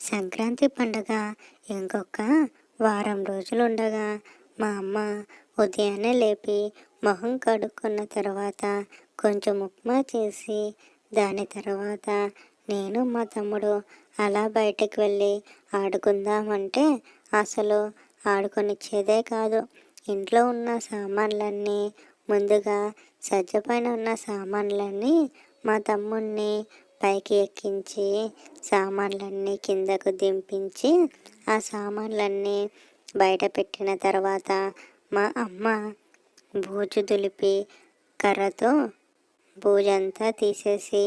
సంక్రాంతి పండుగ ఇంకొక వారం రోజులు ఉండగా మా అమ్మ ఉదయాన్నే లేపి మొహం కడుక్కున్న తర్వాత కొంచెం ఉప్మా చేసి దాని తర్వాత నేను మా తమ్ముడు అలా బయటకు వెళ్ళి ఆడుకుందామంటే అసలు ఆడుకొనిచ్చేదే కాదు. ఇంట్లో ఉన్న సామాన్లన్నీ ముందుగా సజ్జ పైన ఉన్న సామాన్లన్నీ మా తమ్ముడిని పైకి ఎక్కించి సామాన్లన్నీ కిందకు దింపించి ఆ సామాన్లన్నీ బయట పెట్టిన తర్వాత మా అమ్మ బూజు దులిపి కర్రతో బూజంతా తీసేసి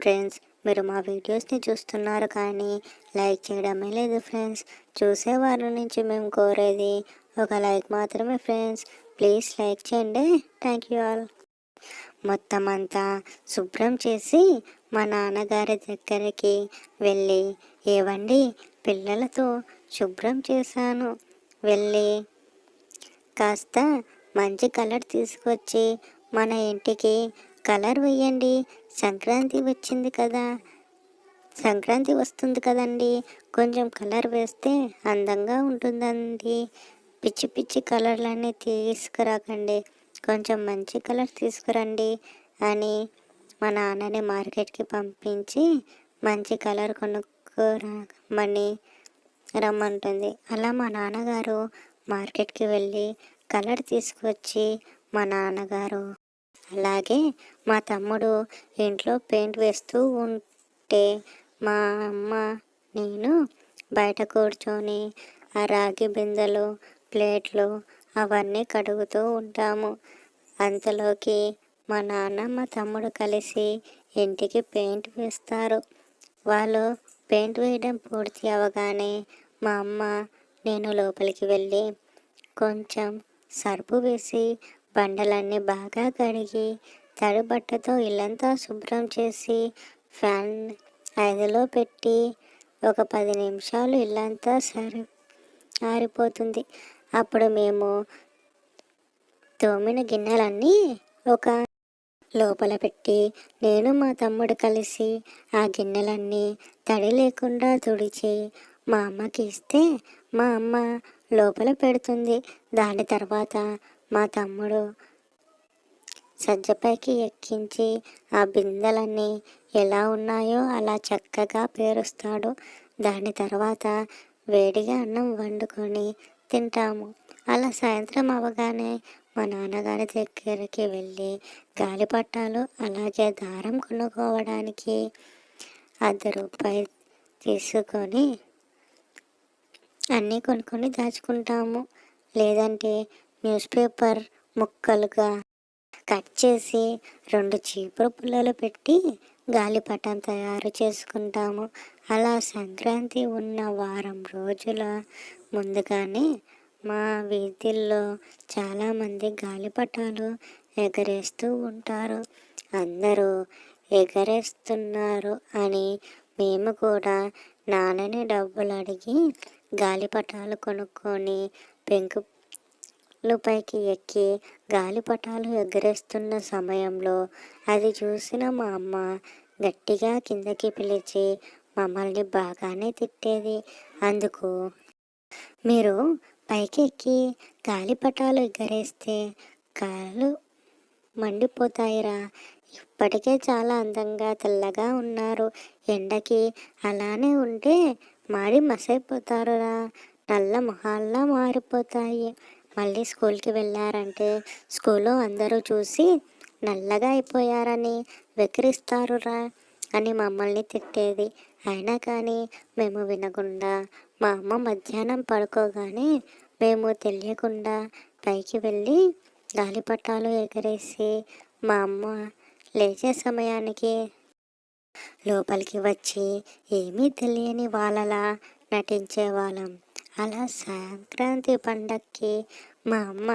ఫ్రెండ్స్ మీరు మా వీడియోస్ని చూస్తున్నారు కానీ లైక్ చేయడమే లేదు ఫ్రెండ్స్. చూసేవారి నుంచి మేము కోరేది ఒక లైక్ మాత్రమే ఫ్రెండ్స్. ప్లీజ్ లైక్ చేయండి. Thank you all. మొత్తం అంతా శుభ్రం చేసి మా నాన్నగారి దగ్గరికి వెళ్ళి ఏవండి పిల్లలతో శుభ్రం చేశాను. వెళ్ళి కాస్త మంచి కలర్ తీసుకొచ్చి మన ఇంటికి కలర్ వేయండి సంక్రాంతి వచ్చింది కదా. సంక్రాంతి వస్తుంది కదండి. కొంచెం కలర్ వేస్తే అందంగా ఉంటుందండి. పిచ్చి పిచ్చి కలర్లన్నీ తీసుకురాకండి. కొంచెం మంచి కలర్ తీసుకురండి అని మా నాన్నని మార్కెట్కి పంపించి మంచి కలర్ కొనుక్కోమని రమ్మంటుంది. అలా మా నాన్నగారు మార్కెట్కి వెళ్ళి కలర్ తీసుకొచ్చి మా నాన్నగారు అలాగే మా తమ్ముడు ఇంట్లో పెయింట్ వేస్తూ ఉంటే మా అమ్మ నేను బయట కూర్చొని ఆ రాగి బిందెలు ప్లేట్లు అవన్నీ కడుగుతూ ఉంటాము. అంతలోకి మా నాన్న మా తమ్ముడు కలిసి ఇంటికి పెయింట్ వేస్తారు. వాళ్ళు పెయింట్ వేయడం పూర్తి అవగానే మా అమ్మ నేను లోపలికి వెళ్ళి కొంచెం సర్పు వేసి బండలన్నీ బాగా కడిగి తడి బట్టతో ఇల్లంతా శుభ్రం చేసి ఫ్యాన్ ఐదులో పెట్టి ఒక పది నిమిషాలు ఇల్లంతా సరి ఆరిపోతుంది. అప్పుడు మేము తోమిన గిన్నెలన్నీ ఒక లోపల పెట్టి నేను మా తమ్ముడు కలిసి ఆ గిన్నెలన్నీ తడి లేకుండా తుడిచి మా అమ్మకి ఇస్తే మా అమ్మ లోపల పెడుతుంది. దాని తర్వాత మా తమ్ముడు సజ్జపైకి ఎక్కించి ఆ బిందెలన్నీ ఎలా ఉన్నాయో అలా చక్కగా పేరుస్తాడు. దాని తర్వాత వేడిగా అన్నం వండుకొని తింటాము. అలా సాయంత్రం అవగానే మా నాన్నగారి దగ్గరికి వెళ్ళి గాలిపటాలు అలాగే దారం కొనుక్కోవడానికి అర్ధ రూపాయి తీసుకొని అన్నీ కొనుక్కొని దాచుకుంటాము. లేదంటే న్యూస్ పేపర్ ముక్కలుగా కట్ చేసి రెండు చీపురు పుల్లలు పెట్టి గాలిపటం తయారు చేసుకుంటాము. అలా సంక్రాంతి ఉన్న వారం రోజుల ముందుగానే మా వీధుల్లో చాలామంది గాలిపటాలు ఎగరేస్తూ ఉంటారు. అందరూ ఎగరేస్తున్నారు అని మేము కూడా నాన్నని డబ్బులు అడిగి గాలిపటాలు కొనుక్కొని పెంకు మెట్లు పైకి ఎక్కి గాలిపటాలు ఎగరేస్తున్న సమయంలో అది చూసిన మా అమ్మ గట్టిగా కిందకి పిలిచి మమ్మల్ని బాగానే తిట్టేది. అందుకు మీరు పైకి ఎక్కి గాలిపటాలు ఎగరేస్తే కాళ్ళు మండిపోతాయిరా. ఇప్పటికే చాలా అందంగా తెల్లగా ఉన్నారు. ఎండకి అలానే ఉంటే మారి మసైపోతారురా. నల్ల మొహాల్లా మారిపోతాయి. మళ్ళీ స్కూల్కి వెళ్ళారంటే స్కూల్లో అందరూ చూసి నల్లగా అయిపోయారని వెక్కిరిస్తారురా అని మమ్మల్ని తిట్టేది. అయినా కానీ మేము వినకుండా మా అమ్మ మధ్యాహ్నం పడుకోగానే మేము తెలియకుండా పైకి వెళ్ళి గాలిపటాలు ఎగరేసి మా అమ్మ లేచే సమయానికి లోపలికి వచ్చి ఏమీ తెలియని వాళ్ళలా నటించేవాళ్ళం అలా సంక్రాంతి పండక్కి మా అమ్మ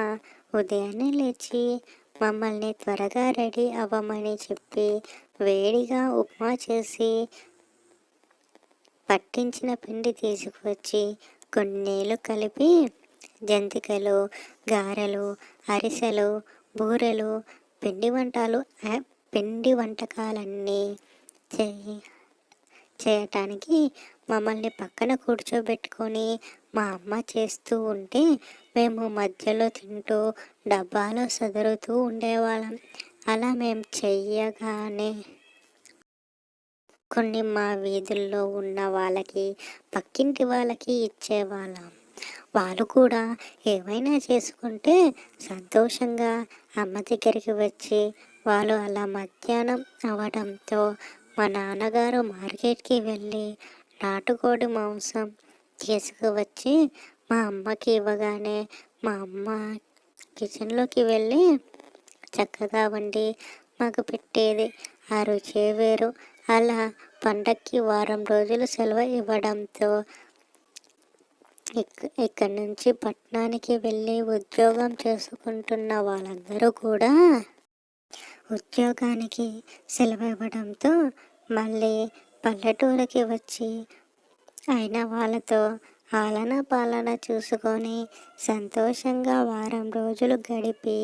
ఉదయాన్నే లేచి మమ్మల్ని త్వరగా రెడీ అవ్వమని చెప్పి వేడిగా ఉప్మా చేసి పట్టించిన పిండి తీసుకువచ్చి కొన్ని నీళ్ళు కలిపి జంతికలు గారెలు అరిసెలు బూరెలు పిండి వంటలు పిండి వంటకాలన్నీ చేయి చేయటానికి మమ్మల్ని పక్కన కూర్చోబెట్టుకొని మా అమ్మ చేస్తూ ఉంటే మేము మధ్యలో తింటూ డబ్బాలో సదురుతూ ఉండేవాళ్ళం. అలా మేము చెయ్యగానే కొన్ని మా వీధుల్లో ఉన్న వాళ్ళకి పక్కింటి వాళ్ళకి ఇచ్చేవాళ్ళం. వాళ్ళు కూడా ఏమైనా చేసుకుంటే సంతోషంగా అమ్మ దగ్గరికి వచ్చి వాళ్ళు అలా మధ్యాహ్నం అవ్వడంతో మా నాన్నగారు మార్కెట్కి వెళ్ళి నాటుకోడి మాంసం తీసుకువచ్చి మా అమ్మకి ఇవ్వగానే మా అమ్మ కిచెన్లోకి వెళ్ళి చక్కగా వండి మాకు పెట్టేది. ఆ రుచే వేరు. అలా పండక్కి వారం రోజులు సెలవు ఇవ్వడంతో ఇక్ ఇక్కడి నుంచి పట్టణానికి వెళ్ళి ఉద్యోగం చేసుకుంటున్న వాళ్ళందరూ కూడా ఉద్యోగానికి సెలవు ఇవ్వడంతో మళ్ళీ పల్లెటూరుకి వచ్చి అయిన వాళ్ళతో ఆలన పాలన చూసుకొని సంతోషంగా వారం రోజులు గడిపి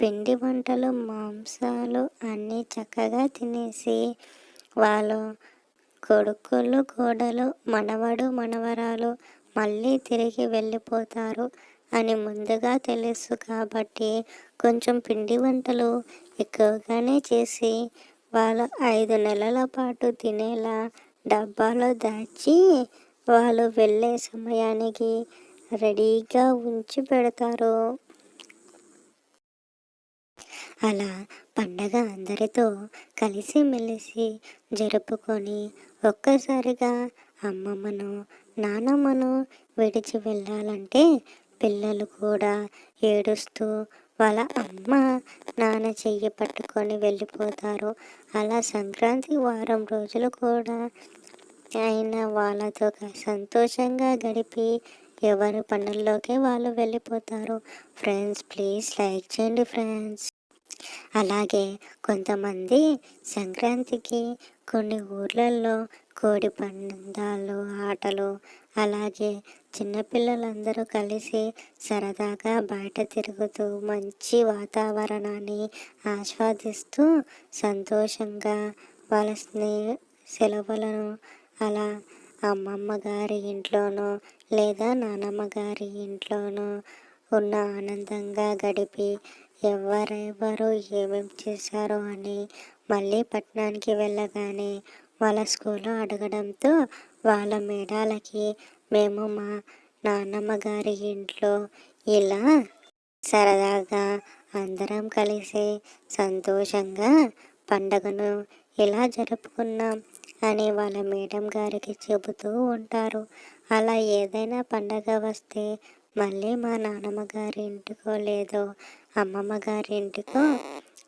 పిండి వంటలు మాంసాలు అన్నీ చక్కగా తినేసి వాళ్ళు కొడుకులు కోడలు మనవడు మనవరాలు మళ్ళీ తిరిగి వెళ్ళిపోతారు అని ముందుగా తెలుసు కాబట్టి కొంచెం పిండి వంటలు ఎక్కువగానే చేసి వాళ్ళు ఐదు నెలల పాటు తినేలా డబ్బాలో దాచి వాళ్ళు వెళ్ళే సమయానికి రెడీగా ఉంచి పెడతారు. అలా పండగ అందరితో కలిసిమెలిసి జరుపుకొని ఒక్కసారిగా అమ్మమ్మను నానమ్మను విడిచి వెళ్ళాలంటే పిల్లలు కూడా ఏడుస్తూ వాళ్ళ అమ్మ నాన్న చెయ్యి పట్టుకొని వెళ్ళిపోతారు. అలా సంక్రాంతి వారం రోజులు కూడా ఆయన వాళ్ళతో సంతోషంగా గడిపి ఎవరి పనుల్లోకి వాళ్ళు వెళ్ళిపోతారు. ఫ్రెండ్స్ ప్లీజ్ లైక్ చేయండి ఫ్రెండ్స్. అలాగే కొంతమంది సంక్రాంతికి కొన్ని ఊర్లలో కోడి పందాలు ఆటలు అలాగే చిన్నపిల్లలందరూ కలిసి సరదాగా బయట తిరుగుతూ మంచి వాతావరణాన్ని ఆస్వాదిస్తూ సంతోషంగా వాళ్ళ స్నేహ సెలవులను అలా అమ్మమ్మ గారి ఇంట్లోనో లేదా నానమ్మ గారి ఇంట్లోనో ఉన్న ఆనందంగా గడిపి ఎవరెవరు ఏమేం చేశారో అని మళ్ళీ పట్టణానికి వెళ్ళగానే వాళ్ళ స్కూల్లో అడగడంతో వాళ్ళ మేడాలకి మేము మా నాన్నమ్మ గారి ఇంట్లో ఇలా సరదాగా అందరం కలిసి సంతోషంగా పండగను ఇలా జరుపుకున్నాం అని వాళ్ళ మేడం గారికి చెబుతూ ఉంటారు. అలా ఏదైనా పండగ వస్తే మళ్ళీ మా నాన్నమ్మ గారి ఇంటికో లేదో అమ్మమ్మ గారి ఇంటికో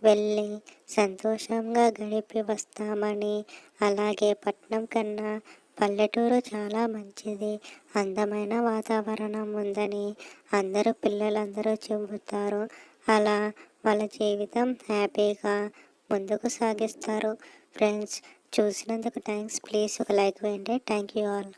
వెళ్ళి సంతోషంగా గడిపి వస్తామని. అలాగే పట్నం కన్నా పల్లెటూరు చాలా మంచిది. అందమైన వాతావరణం ఉందని అందరూ పిల్లలందరూ చెబుతారు. అలా వాళ్ళ జీవితం హ్యాపీగా ముందుకు సాగిస్తారు. ఫ్రెండ్స్ చూసినందుకు థ్యాంక్స్ ప్లీజ్ ఒక లైక్ వేయండి. Thank you all.